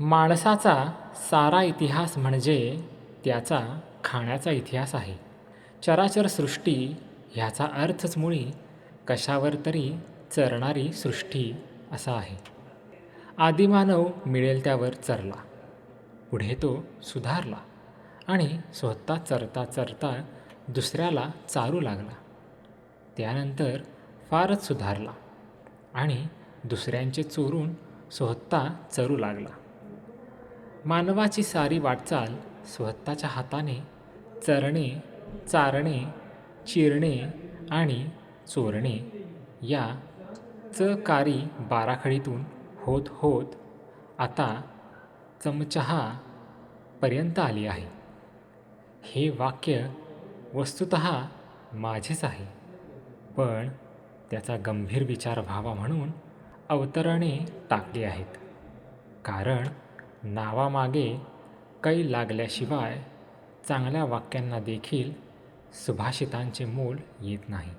माणसाचा सारा इतिहास म्हणजे त्याचा खाण्याचा इतिहास आहे. चराचर सृष्टी ह्याचा अर्थच मुळी कशावर तरी चरणारी सृष्टी असा आहे. आदिमानव मिळेल त्यावर चरला पुढे तो सुधारला आणि स्वतः चरता चरता दुसऱ्याला चारू लागला. त्यानंतर फारच सुधारला आणि दुसऱ्यांचे चोरून स्वतः चरू लागला. मानवाची सारी वाटचाल स्वतःच्या हाताने चरणे चारणे चिरणे आणि चोरणे या चकारी बाराखडीतून होत होत आता चमचहा पर्यंत आली आहे. हे वाक्य वस्तुत माझेच आहे पण त्याचा गंभीर विचार व्हावा म्हणून अवतरणे टाकली आहेत. कारण नावामागे कै लागल्याशिवाय चांगल्या वाक्यांना देखील सुभाषितांचे मोल येत नाही.